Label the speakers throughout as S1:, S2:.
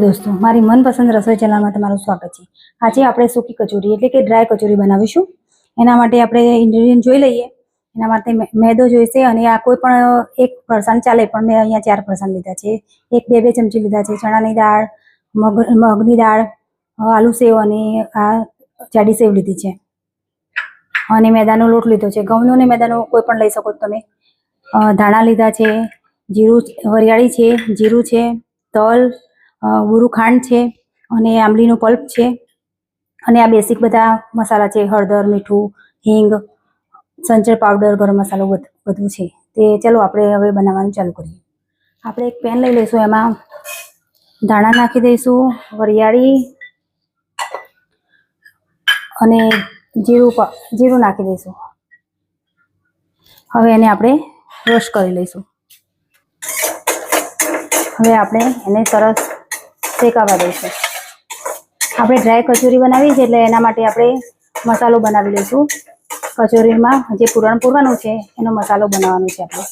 S1: દોસ્તો, મારી મનપસંદ રસોઈ ચેનલમાં તમારું સ્વાગત છે. આજે આપણે સૂકી કચોરી એટલે કે ડ્રાય કચોરી બનાવીશું. એના માટે આપણે ઇન્ગ્રીડિયન્ટ જોઈ લઈએ. એના માટે મેદો જોઈશે અને આ કોઈ પણ એક ફરસાણ ચાલે, પણ મેં અહીંયા ચાર ફરસાણ લીધા છે. એક બે બે ચમચી લીધા છે. ચણાની દાળ, મગ, મગની દાળ આલુ સેવ અને આ જાડી સેવ લીધી છે. અને મેદાનો લોટ લીધો છે. ઘઉંનો ને મેદાનો કોઈ પણ લઈ શકો તમે. ધાણા લીધા છે. જીરું વરિયાળી છે. જીરું છે. તલ અ, બુરું ખાંડ છે અને આંબલીનો પલ્પ છે. અને આ બેસિક બધા મસાલા છે. હળદર મીઠું હિંગ સંચર પાવડર ગરમ મસાલો બધું છે. તે ચલો આપણે હવે બનાવવાનું ચાલુ કરીએ. આપણે એક પેન લઈ લઈશું એમાં. ધાણા નાખી દઈશું વરિયાળી અને જીરું જીરું નાખી દઈશું. હવે એને આપણે રોસ્ટ કરી લઈશું. હવે આપણે એને સરસ શેકાવા દઈશું. આપણે ડ્રાય કચોરી બનાવી છે એટલે એના માટે આપણે મસાલો બનાવી લઈશું. કચોરીમાં જે પૂરણ પૂરવાનું છે, એનો મસાલો બનાવવાનો છે આપણે.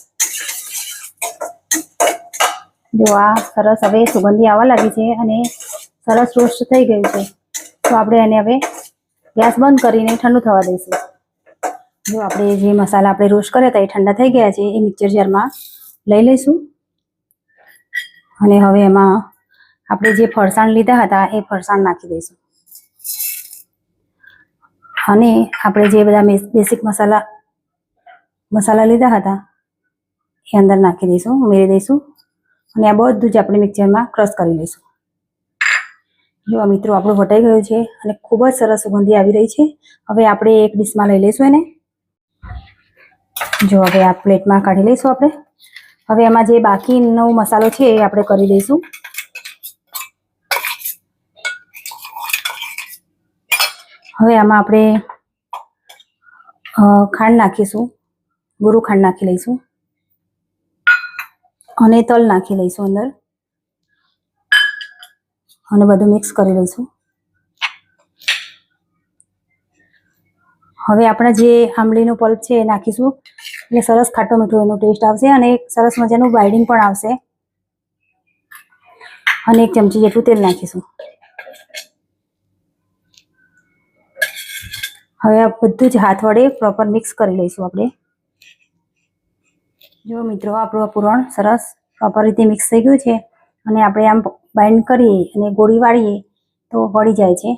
S1: જો આ સરસ હવે સુગંધી આવવા લાગી છે અને સરસ રોસ્ટ થઈ ગયું છે, તો આપણે એને હવે ગેસ બંધ કરીને ઠંડુ થવા દઈશું. જો આપણે જે મસાલા આપણે રોસ્ટ કર્યા હતા એ ઠંડા થઈ ગયા છે, એ મિક્સર જારમાં લઈ લઈશું. અને હવે એમાં આપણે જે ફરસાણ લીધા હતા એ ફરસાણ નાખી દઈશું. અને આપણે જે બધા બેસિક મસાલા મસાલા લીધા હતા, એ અંદર નાખી દઈશું, ઉમેરી દઈશું, અને આ બધું જ આપણે મિક્સરમાં ક્રશ કરી લઈશું. જો મિત્રો આપણું વટાઈ ગયું છે અને ખૂબ જ સરસ સુગંધી આવી રહી છે, હવે આપણે એક ડીશમાં લઈ લઈશું એને. જો હવે આ પ્લેટમાં કાઢી લઈશું આપણે. હવે એમાં જે બાકીનો મસાલો છે એ આપણે કરી દઈશું. હવે આમાં આપણે ખાંડ નાખીશું. ગુરુ ખાંડ નાખી લઈશું. અને તલ નાખી લઈશું અંદર. અને બધું મિક્સ કરી લઈશું. હવે આપણા જે આંબલીનો પલ્પ છે એ નાખીશું. એટલે સરસ ખાટો મીઠો એનો ટેસ્ટ આવશે અને સરસ મજાનું બાઇડિંગ પણ આવશે. અને એક ચમચી જેટલું તેલ નાખીશું. હવે આ બધું જ હાથ વડે પ્રોપર મિક્સ કરી લઈશું આપણે. જો મિત્રો, આપણું આ પૂરણ સરસ પ્રોપર રીતે મિક્સ થઈ ગયું છે અને આપણે આમ બાઇન્ડ કરીએ અને ગોળી વાળીએ તો વળી જાય છે.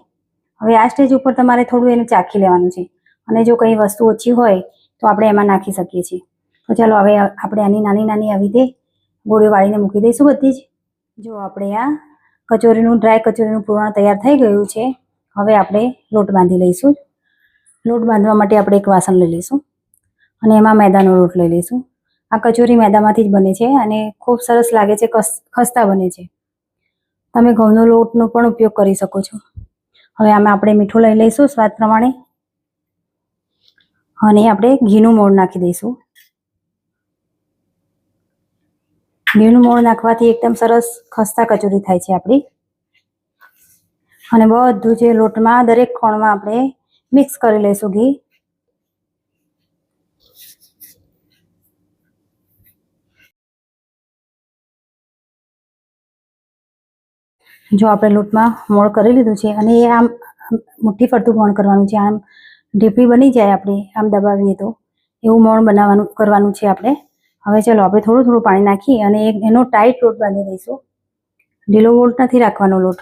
S1: હવે આ સ્ટેજ ઉપર તમારે થોડું એને ચાખી લેવાનું છે અને જો કંઈ વસ્તુ ઓછી હોય તો આપણે એમાં નાખી શકીએ છીએ. તો ચાલો હવે આપણે આની નાની નાની આવી રીતે ગોળી વાળીને મૂકી દઈશું બધી જ. જો આપણે આ કચોરીનું ડ્રાય કચોરીનું પૂરણ તૈયાર થઈ ગયું છે, હવે આપણે લોટ બાંધી લઈશું. લોટ બાંધવા માટે આપણે એક વાસણ લઈ લઈશું અને એમાં મેદાનો લોટ લઈ લઈશું. આ કચોરી મેદામાંથી જ બને છે અને ખૂબ સરસ લાગે છે ખસ્તા બને છે. તમે ઘઉંનો લોટનો પણ ઉપયોગ કરી શકો છો. હવે આમાં આપણે મીઠું લઈ લઈશું સ્વાદ પ્રમાણે અને આપણે ઘીનું મોણ નાખી દઈશું. ઘીનું મોણ નાખવાથી એકદમ સરસ ખસ્તા કચોરી થાય છે આપણી. અને બધું જે લોટમાં દરેક કોણમાં આપણે મિક્સ કરી લઈશું ઘી. જો આપણે લોટમાં મોણ કરી લીધું છે અને એ આમ મુઠ્ઠી ફરતું મોણ કરવાનું છે, આમ ઢીપડી બની જાય આપણે, આમ દબાવીએ તો. એવું મોણ બનાવવાનું, કરવાનું છે આપણે. હવે ચલો આપણે થોડું થોડું પાણી નાખી અને એનો ટાઈટ લોટ બાંધી દઈશું. ઢીલો લોટ નથી રાખવાનો લોટ.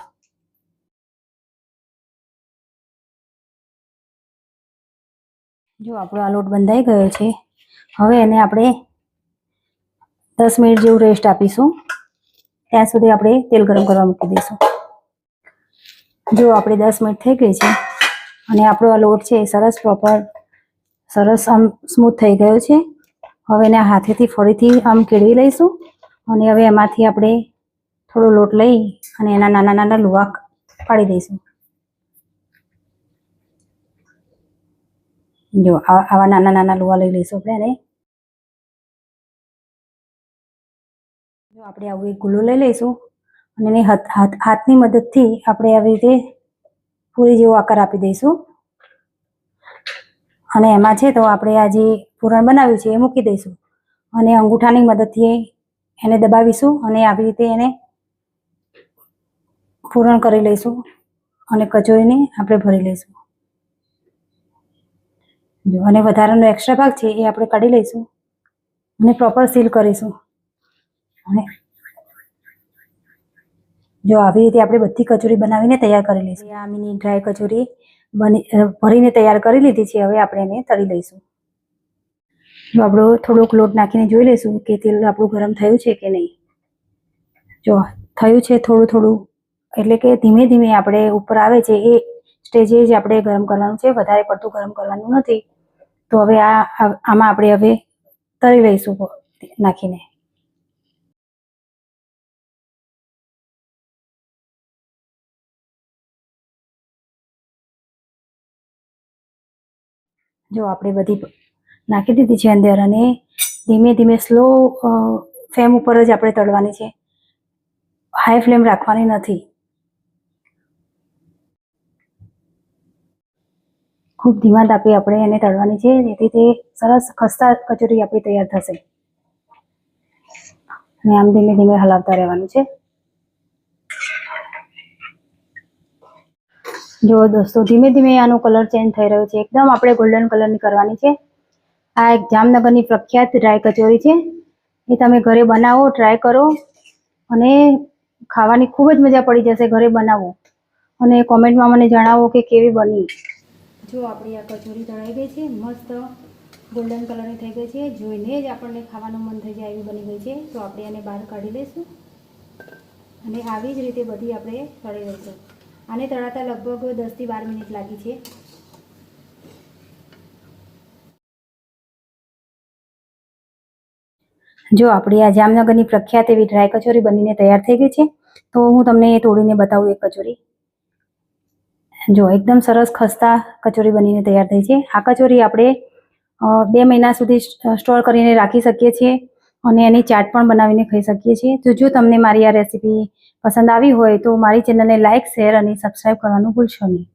S1: જો આપણો આ લોટ બંધાઈ ગયો છે, હવે એને આપણે દસ મિનિટ જેવું રેસ્ટ આપીશું. ત્યાં સુધી આપણે તેલ ગરમ કરવા મૂકી દઈશું. જો આપણે દસ મિનિટ થઈ ગઈ છે અને આપણો આ લોટ છે એ સરસ પ્રોપર સરસ આમ સ્મૂથ થઈ ગયો છે. હવે એને હાથેથી ફરીથી આમ કેળવી લઈશું અને હવે એમાંથી આપણે થોડો લોટ લઈ અને એના નાના નાના લુવા પાડી દઈશું. જો આવા નાના નાના લુવા લઈ લઈશું આપણે અને જો આપણે આવું એક ગુલ્લો લઈ લઈશું અને એની હાથ હાથની મદદથી આપણે આવી રીતે પૂરી જેવો આકાર આપી દઈશું. અને એમાં છે તો આપણે આ જે પૂરણ બનાવ્યું છે એ મૂકી દઈશું. અને અંગૂઠાની મદદથી એને દબાવીશું અને આવી રીતે એને પૂરણ કરી લઈશું અને કચોરીને આપણે ભરી લઈશું. જો અને વધારાનો એક્સ્ટ્રા ભાગ છે એ આપણે કાઢી લઈશું અને પ્રોપર સીલ કરીશું. અને જો આવી રીતે આપણે બધી કચોરી બનાવીને તૈયાર કરી લઈશું. આ મિની ડ્રાય કચોરી બની ભરીને તૈયાર કરી લીધી છે. હવે આપણે એને તળી લઈશું. જો આપણો થોડોક લોટ નાખીને જોઈ લઈશું કે તેલ આપણું ગરમ થયું છે કે નહીં. જો થયું છે થોડું થોડું એટલે કે ધીમે ધીમે આપણે ઉપર આવે છે એ સ્ટેજે જ આપણે ગરમ કરવાનું છે. વધારે પડતું ગરમ કરવાનું નથી. તો હવે આ આમાં આપણે હવે તળી લઈશું નાખીને. જો આપણે બધી નાખી દીધી છે અંદર અને ધીમે ધીમે સ્લો ફ્લેમ ઉપર જ આપણે તળવાની છે. હાઈ ફ્લેમ રાખવાની નથી. ખૂબ ધીમા તાપે આપણે એને તળવાની છે, જેથી તે સરસ ખસ્તા કચોરી આપણી તૈયાર થશે. અને આમ ધીમે ધીમે હલાવતા રહેવાનું છે. જો દોસ્તો, ધીમે ધીમે આનો કલર ચેન્જ થઈ રહ્યો છે. એકદમ આપણે ગોલ્ડન કલરની કરવાની છે. આ એક જામનગરની પ્રખ્યાત ડ્રાય કચોરી છે. એ તમે ઘરે બનાવો ટ્રાય કરો. અને ખાવાની ખૂબ જ મજા પડી જશે ઘરે બનાવો અને કોમેન્ટમાં મને જણાવો કે કેવી બની. જો આપણી આ કચોરી તળાઈ ગઈ છે, મસ્ત ગોલ્ડન કલરની થઈ ગઈ છે, જોઈને જ આપણને ખાવાનું મન થઈ જાય એવી બની ગઈ છે, તો આપણે આને બહાર કાઢી લઈશું. અને આવી જ રીતે બધી આપણે તળી લઈશું. આને તળાતા લગભગ દસથી બાર મિનિટ લાગી છે. જો આપણી આ જામનગરની પ્રખ્યાત એવી ડ્રાય કચોરી બનીને તૈયાર થઈ ગઈ છે, તો હું તમને તોડીને બતાવું એક કચોરી. જો એકદમ સરસ ખસ્તા કચોરી બનીને તૈયાર થઈ છે. આ કચોરી આપણે બે મહિના સુધી સ્ટોર કરીને રાખી શકીએ છીએ અને એની ચાટ પણ બનાવીને ખાઈ શકીએ છીએ. તો જો તમને મારી આ રેસીપી પસંદ આવી હોય તો મારી ચેનલને લાઇક શેર અને સબસ્ક્રાઈબ કરવાનું ભૂલશો નહીં.